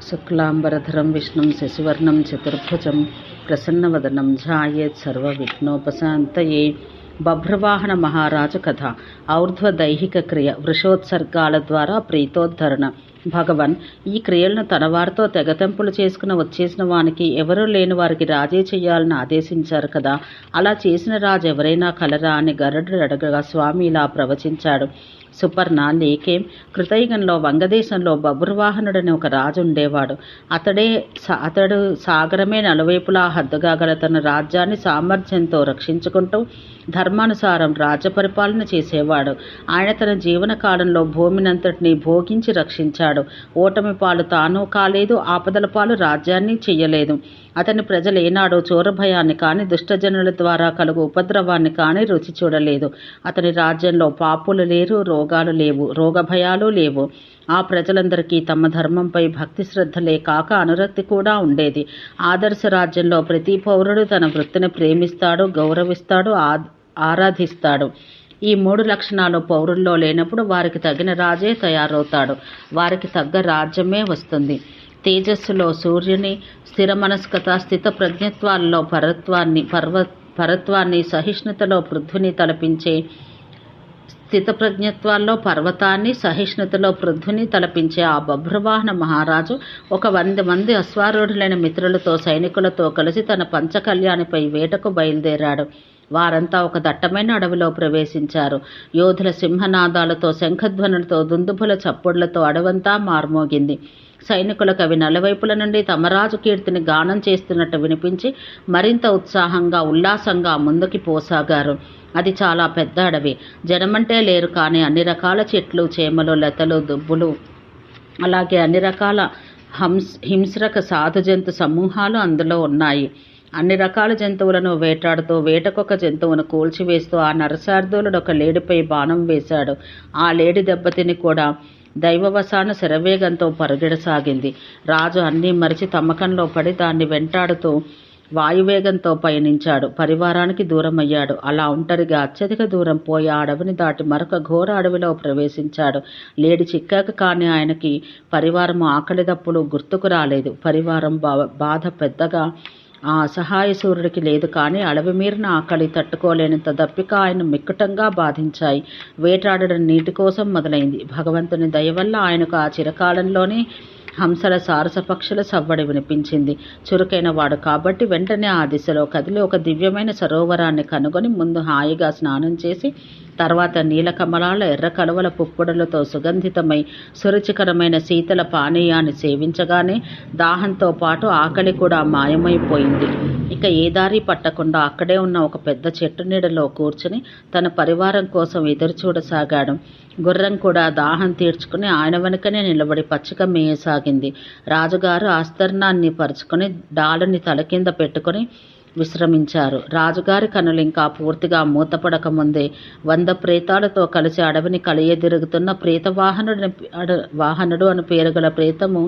శుక్లాంబరధరం విష్ణుం శశివర్ణం చతుర్భుజం ప్రసన్నవదనం ఝాయేత్ సర్వవిఘ్నోపశాంతయే బభ్రవాహన మహారాజు కథ ఔర్ధ్వ దైహిక క్రియ వృషోత్సర్గాల ద్వారా ప్రీతోద్ధరణ భగవన్ ఈ క్రియలను తన వారితో తెగతెంపులు చేసుకుని వచ్చేసిన వానికి ఎవరూ లేని వారికి రాజే చేయాలని ఆదేశించారు కదా. అలా చేసిన రాజు ఎవరైనా కలరా అని గరుడు అడగగా స్వామి ఇలా ప్రవచించాడు. సుపర్ణ లేకేం కృతయుగంలో వంగదేశంలో బబుర్వాహనుడని ఒక రాజు ఉండేవాడు. అతడే అతడు సాగరమే నలువైపులా హద్దుగా గల తన రాజ్యాన్ని సామర్థ్యంతో రక్షించుకుంటూ ధర్మానుసారం రాజ్యపరిపాలన చేసేవాడు. ఆయన తన జీవన కాలంలో భూమినంతటిని భోగించి రక్షించాడు. ఓటమి పాలు తాను కాలేదు ఆపదల పాలు రాజ్యాన్ని చెయ్యలేదు. అతని ప్రజలు ఏనాడు చోరభయాన్ని కానీ దుష్టజనుల ద్వారా కలుగు ఉపద్రవాన్ని కానీ రుచి చూడలేదు. అతని రాజ్యంలో పాపులు లేరు రోగాలు లేవు రోగభయాలు లేవు. ఆ ప్రజలందరికీ తమ ధర్మంపై భక్తి శ్రద్ధలే కాక అనురక్తి కూడా ఉండేది. ఆదర్శ రాజ్యంలో ప్రతి పౌరుడు తన వృత్తిని ప్రేమిస్తాడు గౌరవిస్తాడు ఆ- ఆరాధిస్తాడు. ఈ మూడు లక్షణాలు పౌరుల్లో లేనప్పుడు వారికి తగిన రాజే తయారవుతాడు. వారికి తగ్గ రాజ్యమే వస్తుంది. తేజస్సులో సూర్యుని స్థిర మనస్కత స్థిత ప్రజ్ఞత్వాల్లో పరత్వాన్ని పర్వ పరత్వాన్ని సహిష్ణుతలో పృథ్విని తలపించే స్థితప్రజ్ఞత్వాల్లో పర్వతాన్ని సహిష్ణుతలో పృథ్విని తలపించే ఆ బభ్రవాహన మహారాజు ఒక వంద మంది అశ్వారూఢులైన మిత్రులతో సైనికులతో కలిసి తన పంచకళ్యాణిపై వేటకు బయలుదేరాడు. వారంతా ఒక దట్టమైన అడవిలో ప్రవేశించారు. యోధుల సింహనాదాలతో శంఖధ్వనులతో దుందుభుల చప్పుళ్ళతో అడవంతా మార్మోగింది. సైనికులకు అవి నలువైపుల నుండి తమరాజు కీర్తిని గానం చేస్తున్నట్టు వినిపించి మరింత ఉత్సాహంగా ఉల్లాసంగా ముందుకి పోసాగారు. అది చాలా పెద్ద అడవి. జనమంటే లేరు కానీ అన్ని రకాల చెట్లు చేమలు లతలు దుబ్బులు అలాగే అన్ని రకాల హంస్ హింస్రక సాధు జంతు సమూహాలు అందులో ఉన్నాయి. అన్ని రకాల జంతువులను వేటాడుతూ వేటకొక జంతువును కూల్చివేస్తూ ఆ నరసార్థులను ఒక లేడిపై బాణం వేశాడు. ఆ లేడి దెబ్బతిని కూడా దైవవశాన శరవేగంతో పరుగెడసాగింది. రాజు అన్నీ మరిచి తమ్మకంలో పడి దాన్ని వెంటాడుతూ వాయువేగంతో పయనించాడు. పరివారానికి దూరమయ్యాడు. అలా ఒంటరిగా అత్యధిక దూరం పోయి ఆ అడవిని దాటి మరొక ఘోర అడవిలో ప్రవేశించాడు. లేడి చిక్కాక కానీ ఆయనకి పరివారం ఆకలిదప్పులు గుర్తుకు రాలేదు. పరివారం బా- బాధ పెద్దగా ఆ అసహాయ సూర్యుడికి లేదు కానీ అడవి మీరిన ఆకలి తట్టుకోలేనంత దప్పిక ఆయన మిక్కుటంగా బాధించాయి. వేటాడడం నీటి కోసం మొదలైంది. భగవంతుని దయ వల్ల ఆయనకు ఆ చిరకాలంలోనే హంసల సారస పక్షుల సవ్వడి వినిపించింది. చురుకైన వాడు కాబట్టి వెంటనే ఆ దిశలో కదిలి ఒక దివ్యమైన సరోవరాన్ని కనుగొని ముందు హాయిగా స్నానం చేసి తర్వాత నీలకమలాల ఎర్ర కలువల పుప్పొడలతో సుగంధితమై సురుచికరమైన శీతల పానీయాన్ని సేవించగానే దాహంతో పాటు ఆకలి కూడా మాయమైపోయింది. ఇక ఏ దారి పట్టకుండా అక్కడే ఉన్న ఒక పెద్ద చెట్టు నీడలో కూర్చుని తన పరివారం కోసం ఎదురు చూడసాగాడు గుర్రం కూడా దాహం తీర్చుకుని ఆయన వెనుకనే నిలబడి పచ్చిక మేయసాగింది. రాజుగారు ఆస్తరణాన్ని పరుచుకొని డాలుని తల కింద పెట్టుకొని విశ్రమించారు. రాజుగారి కనులు ఇంకా పూర్తిగా మూతపడక ముందే వంద ప్రేతాలతో కలిసి అడవిని కలియదిరుగుతున్న ప్రేత వాహనుడు వాహనుడు అని పేరు గల ప్రేతము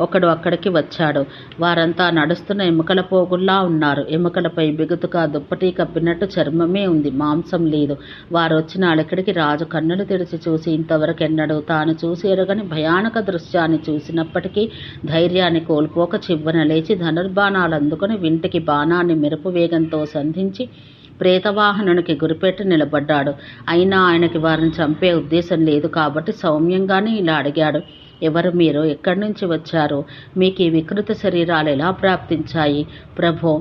ఒకడు అక్కడికి వచ్చాడు. వారంతా నడుస్తున్న ఎముకల పోగుల్లా ఉన్నారు. ఎముకలపై బిగుతుగా దుప్పటి కప్పినట్టు చర్మమే ఉంది. మాంసం లేదు. వారు వచ్చిన అలకడికి రాజు కన్నులు తెరిచి చూసి ఇంతవరకు ఎన్నడూ తాను చూసి ఎరగని భయానక దృశ్యాన్ని చూసినప్పటికీ ధైర్యాన్ని కోల్పోక చివ్వన లేచి ధనుర్బాణాలు అందుకుని వింటికి బాణాన్ని మెరుపు వేగంతో సంధించి ప్రేతవాహనునికి గురిపెట్టి నిలబడ్డాడు. అయినా ఆయనకి వారిని చంపే ఉద్దేశం లేదు కాబట్టి సౌమ్యంగానే ఇలా అడిగాడు. ఎవరు మీరు? ఎక్కడి నుంచి వచ్చారు? మీకు ఈ వికృత శరీరాలు ఎలా ప్రాప్తించాయి? ప్రభో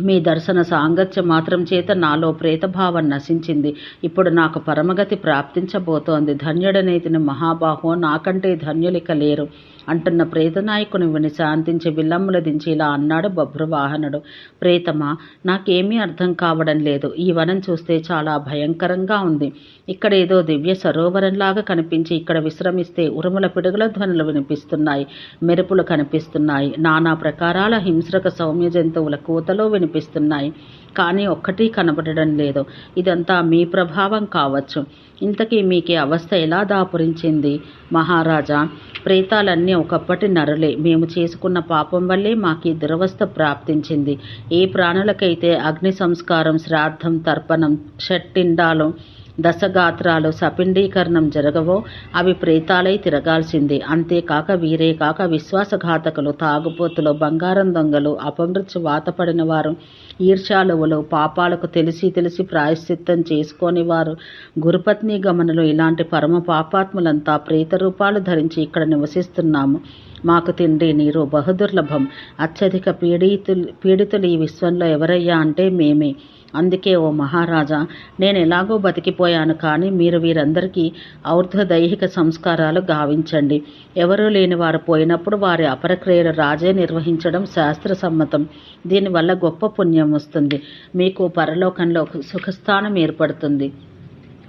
మీ దర్శన సాంగత్య మాత్రం చేత నాలో ప్రేతభావం నశించింది. ఇప్పుడు నాకు పరమగతి ప్రాప్తించబోతోంది. ధన్యుడనేతిని మహాబాహో నాకంటే ధన్యులిక లేరు. అంటున్న ప్రేతనాయకుని విని శాంతించి విల్లమ్ముల దించి ఇలా అన్నాడు బభ్రువాహనుడు ప్రేతమా నాకేమీ అర్థం కావడం లేదు. ఈ వనం చూస్తే చాలా భయంకరంగా ఉంది. ఇక్కడ ఏదో దివ్య సరోవరంలాగా కనిపించి ఇక్కడ విశ్రమిస్తే ఉరుముల పిడుగుల ధ్వనులు వినిపిస్తున్నాయి మెరుపులు కనిపిస్తున్నాయి నానా ప్రకారాల హింస్రక సౌమ్య జంతువుల కూతలు వినిపిస్తున్నాయి. కానీ ఒక్కటి కనబడడం లేదు. ఇదంతా మీ ప్రభావం కావచ్చు. ఇంతకీ మీకే అవస్థ ఎలా దాపురించింది? మహారాజా ప్రేతాలన్నీ ఒకప్పటి నరులే. మేము చేసుకున్న పాపం వల్లే మాకు ఈ దురవస్థ ప్రాప్తించింది. ఏ ప్రాణులకైతే అగ్ని సంస్కారం శ్రాద్ధం తర్పణం షట్టిండాలు దశగాత్రాలు సపిండీకరణం జరగవో అవి ప్రేతాలై తిరగాల్సిందే. అంతేకాక వీరే కాక విశ్వాసఘాతకులు తాగుపోతులు బంగారం దొంగలు అపమృత్యు వాతపడిన వారు ఈర్ష్యాలువులు పాపాలకు తెలిసి తెలిసి ప్రాయశ్చిత్తం చేసుకొని వారు గురుపత్ని గమనులు ఇలాంటి పరమ పాపాత్ములంతా ప్రేత రూపాలు ధరించి ఇక్కడ నివసిస్తున్నాము. మాకు తిండి నీరు బహుదుర్లభం. అత్యధిక పీడితులు పీడితులు ఈ విశ్వంలో ఎవరయ్యా అంటే మేమే. అందుకే ఓ మహారాజా నేను ఎలాగో బతికిపోయాను కానీ మీరు వీరందరికీ ఔర్ధ దైహిక సంస్కారాలు గావించండి. ఎవరూ లేని వారు పోయినప్పుడు వారి అపరక్రియలు రాజే నిర్వహించడం శాస్త్ర సమ్మతం దీనివల్ల గొప్ప పుణ్యం వస్తుంది. మీకు పరలోకంలో సుఖస్థానం ఏర్పడుతుంది.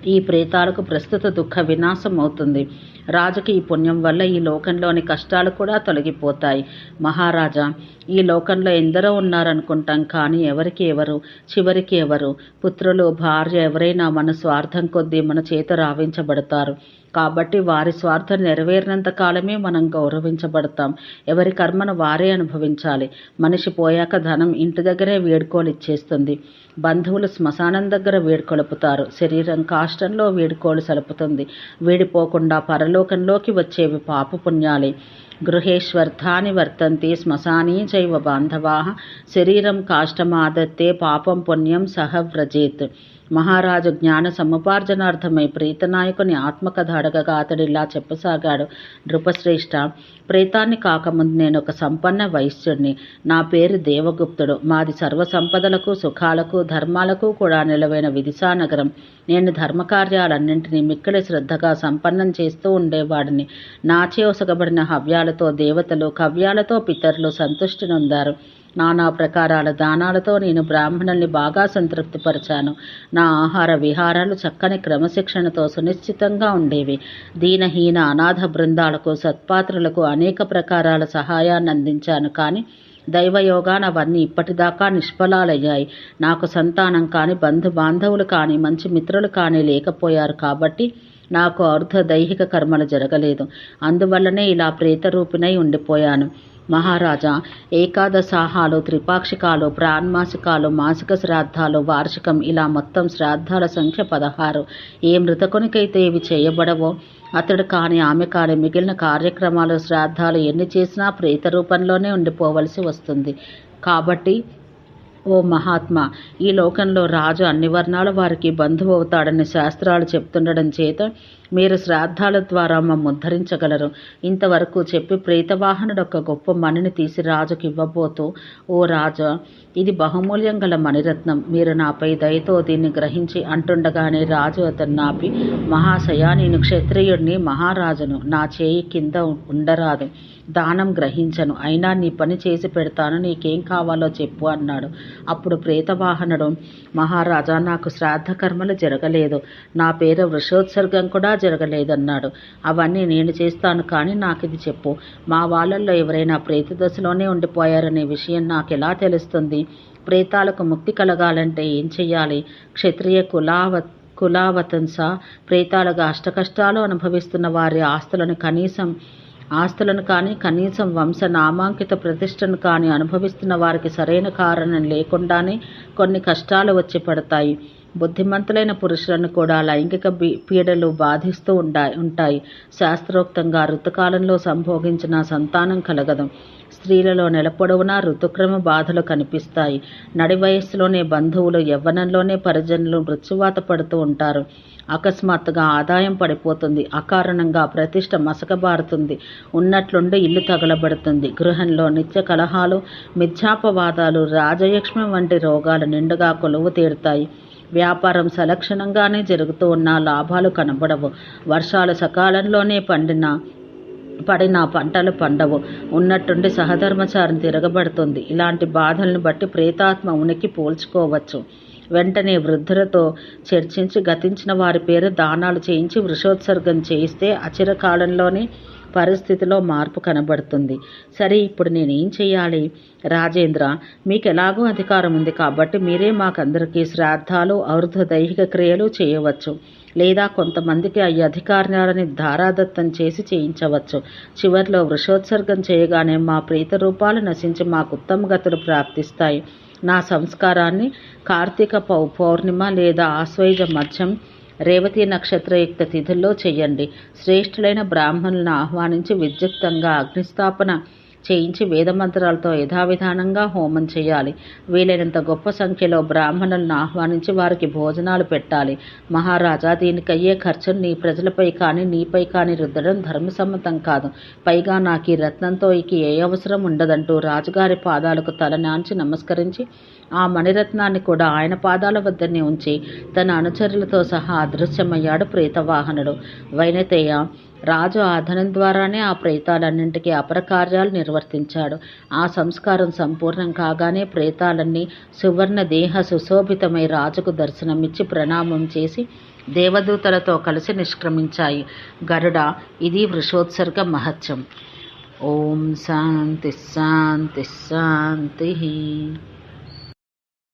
ఈ ప్రేతాలకు ప్రస్తుత దుఃఖ వినాశం అవుతుంది రాజుకి ఈ పుణ్యం వల్ల ఈ లోకంలోని కష్టాలు కూడా తొలగిపోతాయి. మహారాజా ఈ లోకంలో ఎందరో ఉన్నారనుకుంటాం కానీ ఎవరికి ఎవరు చివరికి ఎవరు? పుత్రులు భార్య ఎవరైనా మన స్వార్థం కొద్దీ మన చేత రావించబడతారు. కాబట్టి వారి స్వార్థం నెరవేరినంత కాలమే మనం గౌరవించబడతాం. ఎవరి కర్మను వారే అనుభవించాలి. మనిషి పోయాక ధనం ఇంటి దగ్గరే వేడుకోలు ఇచ్చేస్తుంది. బంధువులు శ్మశానం దగ్గర వేడుకొలుపుతారు. శరీరం కాష్టంలో వేడుకోలు సలుపుతుంది. వీడిపోకుండా పరలోకంలోకి వచ్చేవి పాపపుణ్యాలే గృహేష్వర్థాని వర్తంతి శ్మశానీ చైవ బాంధవా. శరీరం కాష్టమాదత్తే పాపం పుణ్యం సహ వ్రజేత్. మహారాజు జ్ఞాన సముపార్జనార్థమై ప్రీతనాయకుని ఆత్మకథ అడగగా అతడిలా చెప్పసాగాడు నృపశ్రేష్ఠ ప్రేతాన్ని కాకముందు నేను ఒక సంపన్న వైశ్యుడిని నా పేరు దేవగుప్తుడు. మాది సర్వ సంపదలకు సుఖాలకు ధర్మాలకు కూడా నిలవైన విదిశానగరం. నేను ధర్మకార్యాలన్నింటినీ మిక్కడి శ్రద్ధగా సంపన్నం చేస్తూ ఉండేవాడిని. నాచే ఒసగబడిన హవ్యాలతో దేవతలు కవ్యాలతో పితరులు సంతుష్టి నొందారు. నానా ప్రకారాల దానాలతో నేను బ్రాహ్మణుల్ని బాగా సంతృప్తిపరిచాను. నా ఆహార విహారాలు చక్కని క్రమశిక్షణతో సునిశ్చితంగా ఉండేవి. దీనహీన అనాథ బృందాలకు సత్పాత్రులకు అనేక ప్రకారాల సహాయాన్ని అందించాను. కానీ దైవయోగాన అవన్నీ ఇప్పటిదాకా నిష్ఫలాలయ్యాయి. నాకు సంతానం కానీ బంధు బాంధవులు కానీ మంచి మిత్రులు కానీ లేకపోయారు కాబట్టి నాకు అర్ధ దైహిక కర్మలు జరగలేదు. అందువల్లనే ఇలా ప్రేతరూపిణై ఉండిపోయాను. మహారాజా ఏకాదశాహాలు త్రిపాక్షికాలు ప్రాణమాసికాలు మాసిక శ్రాద్ధాలు వార్షికం ఇలా మొత్తం శ్రాద్ధాల సంఖ్య పదహారు. ఏ మృతకునికైతే ఇవి చేయబడవో అతడు కాని ఆమె కాని మిగిలిన కార్యక్రమాలు శ్రాద్ధాలు ఎన్ని చేసినా ప్రేత రూపంలోనే ఉండిపోవలసి వస్తుంది. కాబట్టి ఓ మహాత్మా ఈ లోకంలో రాజు అన్ని వర్ణాల వారికి బంధువు అవుతాడని శాస్త్రాలు చెప్తుండడం చేత మీరు శ్రాద్ధాల ద్వారా మమ్మ ఉద్ధరించగలరు ఇంతవరకు చెప్పి ప్రేతవాహనుడు ఒక గొప్ప మణిని తీసి రాజుకి ఇవ్వబోతూ ఓ రాజా ఇది బహుమూల్యం గల మణిరత్నం. మీరు నాపై దయతో దీన్ని గ్రహించి అంటుండగానే రాజు అతను నాపి మహాశయ నేను క్షత్రియుడిని మహారాజును. నా చేయి కింద ఉండరాదు. దానం గ్రహించను. అయినా నీ పని చేసి పెడతాను. నీకేం కావాలో చెప్పు అన్నాడు. అప్పుడు ప్రేతవాహనుడు మహారాజా నాకు శ్రాద్ధ కర్మలు జరగలేదు. నా పేరు వృషోత్సర్గం కూడా జరగలేదన్నాడు. అవన్నీ నేను చేస్తాను కానీ నాకు ఇది చెప్పు. మా వాళ్ళల్లో ఎవరైనా ప్రేత దశలోనే ఉండిపోయారనే విషయం నాకు ఎలా తెలుస్తుంది? ప్రేతాలకు ముక్తి కలగాలంటే ఏం చెయ్యాలి? క్షత్రియ కులావ కులావతంస ప్రేతాలుగా అష్టకష్టాలు అనుభవిస్తున్న వారి ఆస్తులను కనీసం ఆస్తులను కానీ కనీసం వంశ నామాంకిత ప్రతిష్టను కానీ అనుభవిస్తున్న వారికి సరైన కారణం లేకుండానే కొన్ని కష్టాలు వచ్చి పడతాయి. బుద్ధిమంతులైన పురుషులను కూడా లైంగిక పీడలు బాధిస్తూ ఉంటాయి ఉంటాయి. శాస్త్రోక్తంగా ఋతుకాలంలో సంభోగించిన సంతానం కలగదు. స్త్రీలలో నెలపొడవునా ఋతుక్రమ బాధలు కనిపిస్తాయి. నడి వయస్సులోనే బంధువులు యవ్వనంలోనే పరిజనులు మృత్యువాత పడుతూ ఉంటారు. అకస్మాత్తుగా ఆదాయం పడిపోతుంది. అకారణంగా ప్రతిష్ట మసకబారుతుంది. ఉన్నట్లుండి ఇల్లు తగలబడుతుంది. గృహంలో నిత్య కలహాలు మిథ్యాపవాదాలు రాజయక్ష్మి వంటి రోగాలు నిండుగా కొలువు తీరుతాయి. వ్యాపారం సలక్షణంగానే జరుగుతూ ఉన్న లాభాలు కనబడవు. వర్షాలు సకాలంలోనే పండిన పడిన పంటలు పండవు. ఉన్నట్టుండి సహధర్మచారం తిరగబడుతుంది. ఇలాంటి బాధలను బట్టి ప్రేతాత్మ ఉనికి పోల్చుకోవచ్చు. వెంటనే వృద్ధులతో చర్చించి గతించిన వారి పేరు దానాలు చేయించి వృషోత్సర్గం చేయిస్తే అచిరకాలంలోనే పరిస్థితిలో మార్పు కనబడుతుంది. సరే ఇప్పుడు నేనేం చేయాలి? రాజేంద్ర మీకు ఎలాగో అధికారం ఉంది కాబట్టి మీరే మాకందరికీ శ్రాద్ధాలు ఔర్ధ దైహిక క్రియలు చేయవచ్చు. లేదా కొంతమందికి ఈ అధికారాలని ధారాదత్తం చేసి చేయించవచ్చు. చివరిలో వృషోత్సర్గం చేయగానే మా ప్రీత రూపాలు నశించి మాకు ఉత్తమ గతులు ప్రాప్తిస్తాయి. నా సంస్కారాన్ని కార్తీక పౌ పౌర్ణిమ లేదా ఆశ్వయుజ మధ్యం రేవతి నక్షత్రయుక్త తిథుల్లో చేయండి. శ్రేష్ఠులైన బ్రాహ్మణులను ఆహ్వానించి విద్యుక్తంగా అగ్నిస్థాపన చేయించి వేదమంత్రాలతో యథావిధానంగా హోమం చేయాలి. వీలైనంత గొప్ప సంఖ్యలో బ్రాహ్మణులను ఆహ్వానించి వారికి భోజనాలు పెట్టాలి. మహారాజా దీనికయ్యే ఖర్చును నీ ప్రజలపై కానీ నీపై కానీ రుద్దడం ధర్మసమ్మతం కాదు. పైగా నాకు ఈ రత్నంతో ఇక ఏ అవసరం ఉండదంటూ రాజుగారి పాదాలకు తలనాంచి నమస్కరించి ఆ మణిరత్నాన్ని కూడా ఆయన పాదాల వద్దనే ఉంచి తన అనుచరులతో సహా అదృశ్యమయ్యాడు ప్రేతవాహనుడు. వైనతేయ రాజు ఆధనం ద్వారానే ఆ ప్రేతాలన్నింటికీ అపరకార్యాలు నిర్వర్తించాడు. ఆ సంస్కారం సంపూర్ణం కాగానే ప్రేతాలన్నీ సువర్ణ దేహ సుశోభితమై రాజుకు దర్శనమిచ్చి ప్రణామం చేసి దేవదూతలతో కలిసి నిష్క్రమించాయి. గరుడ ఇది వృషోత్సర్గ మహత్యం. ఓం శాంతి శాంతి శాంతి.